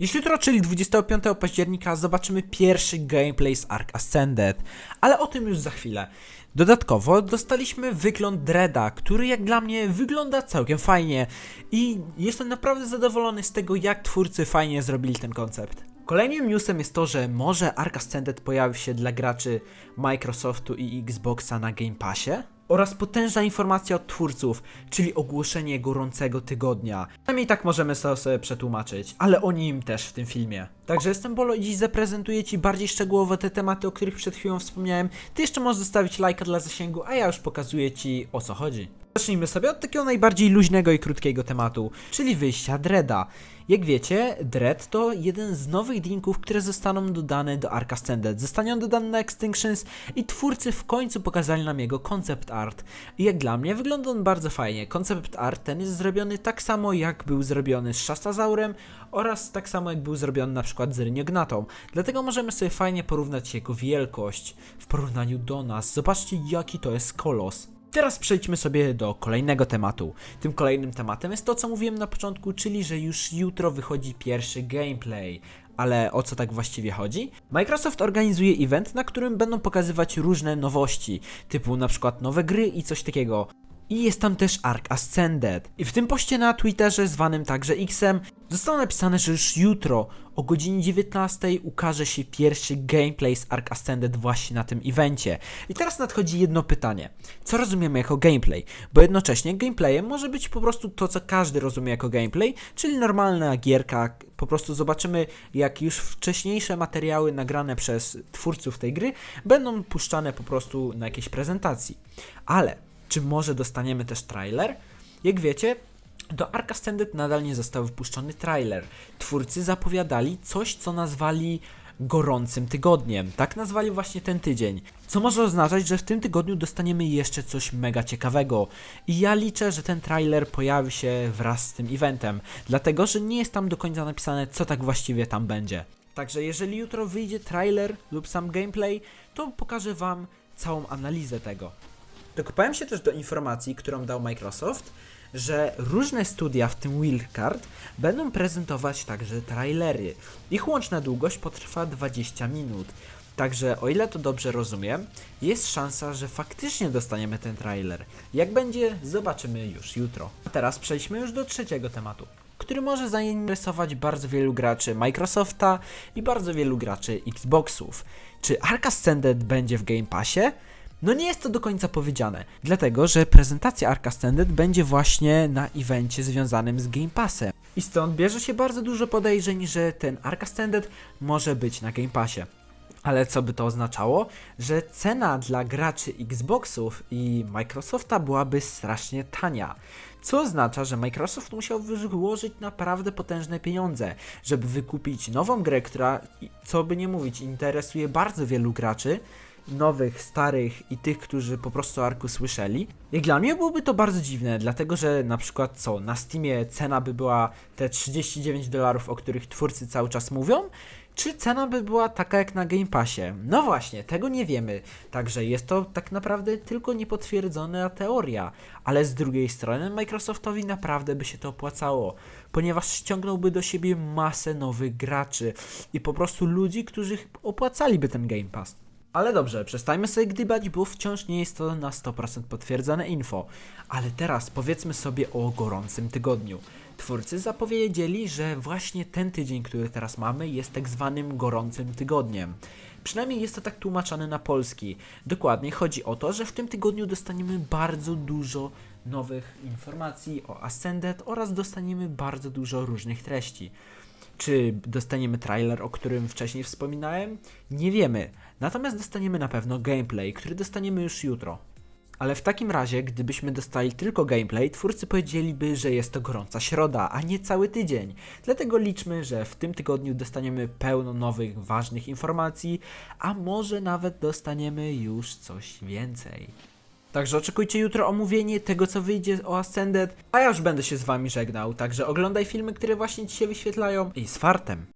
Już jutro, czyli 25 października, zobaczymy pierwszy gameplay z Ark Ascended, ale o tym już za chwilę. Dodatkowo dostaliśmy wygląd Dreada, który jak dla mnie wygląda całkiem fajnie i jestem naprawdę zadowolony z tego, jak twórcy fajnie zrobili ten koncept. Kolejnym newsem jest to, że może Ark Ascended pojawi się dla graczy Microsoftu i Xboxa na Game Passie oraz potężna informacja od twórców, czyli ogłoszenie gorącego tygodnia. Przynajmniej tak możemy sobie przetłumaczyć, ale o nim też w tym filmie. Także jestem Bolo i dziś zaprezentuję Ci bardziej szczegółowo te tematy, o których przed chwilą wspomniałem. Ty jeszcze możesz zostawić lajka dla zasięgu, a ja już pokazuję Ci o co chodzi. Zacznijmy sobie od takiego najbardziej luźnego i krótkiego tematu, czyli wyjścia Dreada. Jak wiecie, Dread to jeden z nowych drinków, które zostaną dodane do Ark Ascended. Zostanie on dodany na Extinctions i twórcy w końcu pokazali nam jego concept art. I jak dla mnie wygląda on bardzo fajnie. Concept art ten jest zrobiony tak samo jak był zrobiony z Shastazaurem oraz tak samo jak był zrobiony na przykład z Rynignatą. Dlatego możemy sobie fajnie porównać jego wielkość w porównaniu do nas. Zobaczcie jaki to jest kolos. Teraz przejdźmy sobie do kolejnego tematu. Tym kolejnym tematem jest to, co mówiłem na początku, czyli że już jutro wychodzi pierwszy gameplay. Ale o co tak właściwie chodzi? Microsoft organizuje event, na którym będą pokazywać różne nowości, typu na przykład nowe gry i coś takiego. I jest tam też Ark Ascended. I w tym poście na Twitterze, zwanym także Xem, zostało napisane, że już jutro o godzinie 19 ukaże się pierwszy gameplay z Ark Ascended właśnie na tym evencie. I teraz nadchodzi jedno pytanie. Co rozumiemy jako gameplay? Bo jednocześnie gameplayem może być po prostu to, co każdy rozumie jako gameplay, czyli normalna gierka. Po prostu zobaczymy, jak już wcześniejsze materiały nagrane przez twórców tej gry będą puszczane po prostu na jakiejś prezentacji. Ale czy może dostaniemy też trailer? Jak wiecie, do Ark Ascended nadal nie został wypuszczony trailer. Twórcy zapowiadali coś, co nazwali gorącym tygodniem. Tak nazwali właśnie ten tydzień. Co może oznaczać, że w tym tygodniu dostaniemy jeszcze coś mega ciekawego. I ja liczę, że ten trailer pojawi się wraz z tym eventem, dlatego że nie jest tam do końca napisane, co tak właściwie tam będzie. Także jeżeli jutro wyjdzie trailer lub sam gameplay, to pokażę Wam całą analizę tego. Dokopałem się też do informacji, którą dał Microsoft, że różne studia, w tym Wildcard, będą prezentować także trailery. Ich łączna długość potrwa 20 minut. Także o ile to dobrze rozumiem, jest szansa, że faktycznie dostaniemy ten trailer. Jak będzie, zobaczymy już jutro. A teraz przejdźmy już do trzeciego tematu, który może zainteresować bardzo wielu graczy Microsofta i bardzo wielu graczy Xboxów. Czy Ark Ascended będzie w Game Passie? No nie jest to do końca powiedziane, dlatego że prezentacja Ark Ascended będzie właśnie na evencie związanym z Game Passem. I stąd bierze się bardzo dużo podejrzeń, że ten Ark Ascended może być na Game Passie. Ale co by to oznaczało? Że cena dla graczy Xboxów i Microsofta byłaby strasznie tania. Co oznacza, że Microsoft musiał wyłożyć naprawdę potężne pieniądze, żeby wykupić nową grę, która, co by nie mówić, interesuje bardzo wielu graczy, nowych, starych i tych, którzy po prostu o Arku słyszeli. Jak dla mnie byłoby to bardzo dziwne, dlatego że na przykład co, na Steamie cena by była te 39 dolarów, o których twórcy cały czas mówią, czy cena by była taka jak na Game Passie? No właśnie, tego nie wiemy. Także jest to tak naprawdę tylko niepotwierdzona teoria. Ale z drugiej strony Microsoftowi naprawdę by się to opłacało, ponieważ ściągnąłby do siebie masę nowych graczy i po prostu ludzi, którzy opłacaliby ten Game Pass. Ale dobrze, przestańmy sobie gdybać, bo wciąż nie jest to na 100% potwierdzone info. Ale teraz powiedzmy sobie o gorącym tygodniu. Twórcy zapowiedzieli, że właśnie ten tydzień, który teraz mamy, jest tak zwanym gorącym tygodniem. Przynajmniej jest to tak tłumaczone na polski. Dokładnie chodzi o to, że w tym tygodniu dostaniemy bardzo dużo nowych informacji o Ascended oraz dostaniemy bardzo dużo różnych treści. Czy dostaniemy trailer, o którym wcześniej wspominałem? Nie wiemy. Natomiast dostaniemy na pewno gameplay, który dostaniemy już jutro. Ale w takim razie, gdybyśmy dostali tylko gameplay, twórcy powiedzieliby, że jest to gorąca środa, a nie cały tydzień. Dlatego liczmy, że w tym tygodniu dostaniemy pełno nowych, ważnych informacji, a może nawet dostaniemy już coś więcej. Także oczekujcie jutro omówienie tego, co wyjdzie o Ascended, a ja już będę się z wami żegnał. Także oglądaj filmy, które właśnie ci się wyświetlają i z fartem.